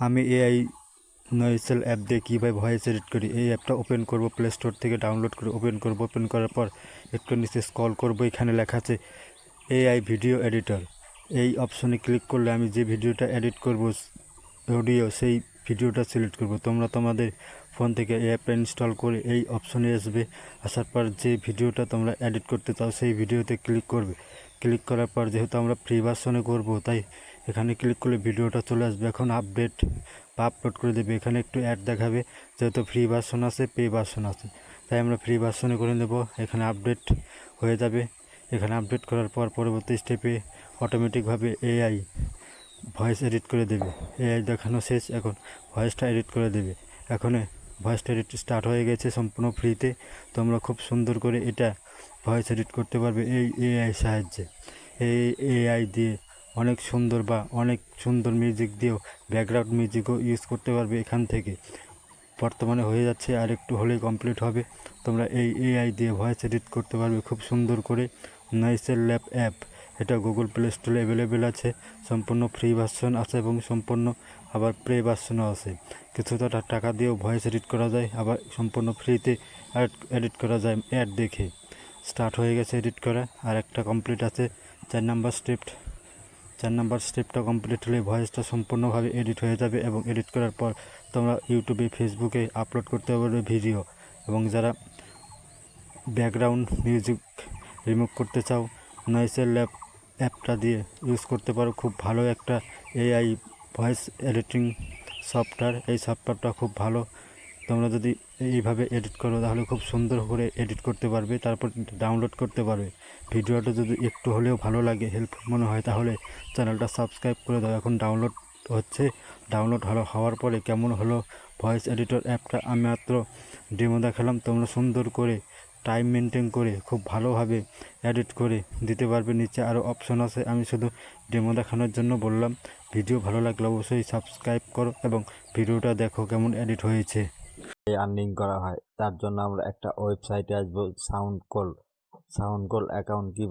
আমি AI নয়েসেল app দিয়ে কীভাবে ভয়েস এডিট করি, এই অ্যাপটা ওপেন করব প্লে স্টোর থেকে ডাউনলোড করে ওপেন করব। ওপেন করার পর একটু নিচে স্ক্রল করব, এখানে লেখা আছে এআই ভিডিও এডিটর এই অপশনে ক্লিক করলে আমি যে ভিডিওটা এডিট করব অডিও সেই ভিডিওটা সিলেক্ট করব। তোমরা তোমাদের ফোন থেকে এই অ্যাপটা ইনস্টল করে এই অপশনে আসবে। আসার পর যে ভিডিওটা তোমরা এডিট করতে চাও, সেই ভিডিওতে ক্লিক করবে। ক্লিক করার পর যেহেতু আমরা ফ্রি ভার্সনে করব, তাই এখানে ক্লিক করলে ভিডিওটা চলে আসবে। এখন আপডেট বা আপলোড করে দেবে। এখানে একটু অ্যাড দেখাবে, যেহেতু ফ্রি ভার্সন আছে পে ভার্সন আছে। তাই আমরা ফ্রি ভার্সনে করে নেব। এখানে আপডেট হয়ে যাবে। এখানে আপডেট করার পর পরবর্তী স্টেপে অটোমেটিকভাবে এআই ভয়েস এডিট করে দেবে। এআই দেখানো শেষ। এখন ভয়েসটা এডিট করে দেবে। এখন ভয়েসটা এডিট স্টার্ট হয়ে গেছে সম্পূর্ণ ফ্রিতে তোমরা খুব সুন্দর করে এটা ভয়েস এডিট করতে পারবে এই এআই সাহায্যে। এই এআই দিয়ে অনেক সুন্দর বা অনেক সুন্দর মিউজিক দিয়েও ব্যাকগ্রাউন্ড মিউজিকও ইউজ করতে পারবে এখান থেকে। বর্তমানে হয়ে যাচ্ছে আর একটু হলেই কমপ্লিট হবে। তোমরা এই এআই দিয়ে ভয়েস এডিট করতে পারবে খুব সুন্দর করে। নাইসেল ল্যাব অ্যাপ এটা গুগল প্লে স্টোরে অ্যাভেলেবেল আছে। সম্পূর্ণ ফ্রি ভার্সন আছে এবং সম্পূর্ণ আবার প্লে ভার্সনও আছে। কিছুটা টাকা দিয়েও ভয়েস এডিট করা যায়, আবার সম্পূর্ণ ফ্রিতে এডিট করা যায় অ্যাড দেখে। স্টার্ট হয়ে গেছে এডিট করা। আর একটা কমপ্লিট আছে, চার নাম্বার স্টেপ চার নাম্বার স্টেপটা কমপ্লিট হলে ভয়েসটা সম্পূর্ণভাবে এডিট হয়ে যাবে এবং এডিট করার পর তোমরা ইউটিউবে ফেসবুকে আপলোড করতে পারবে ভিডিও এবং যারা ব্যাকগ্রাউন্ড মিউজিক রিমুভ করতে চাও নয়েসের ল্যাব অ্যাপটা দিয়ে ইউজ করতে পারো। খুব ভালো একটা এআই ভয়েস এডিটিং সফটওয়্যার এই সফটওয়্যারটা খুব ভালো। তোমরা যদি এইভাবে এডিট করো, তাহলে খুব সুন্দর করে এডিট করতে পারবে, তারপর ডাউনলোড করতে পারবে। ভিডিওটা যদি একটু হলেও ভালো লাগে হেল্প মনে হয়, তাহলে চ্যানেলটা সাবস্ক্রাইব করে দাও। এখন ডাউনলোড হচ্ছে। ডাউনলোড হলো, হওয়ার পরে কেমন হলো ভয়েস এডিটর অ্যাপটা আমি মাত্র ডেমো দেখালাম। তোমরা সুন্দর করে টাইম মেনটেন করে, খুব ভালোভাবে এডিট করে দিতে পারবে। নিচে আরও অপশন আছে, আমি শুধু ডেমো দেখানোর জন্য বললাম। ভিডিও ভালো লাগলে অবশ্যই সাবস্ক্রাইব করো এবং ভিডিওটা দেখো কেমন এডিট হয়েছে। আর্নিং করা হয়। তার জন্য আমরা একটা ওয়েবসাইটে আসব, sound call. Sound call account কি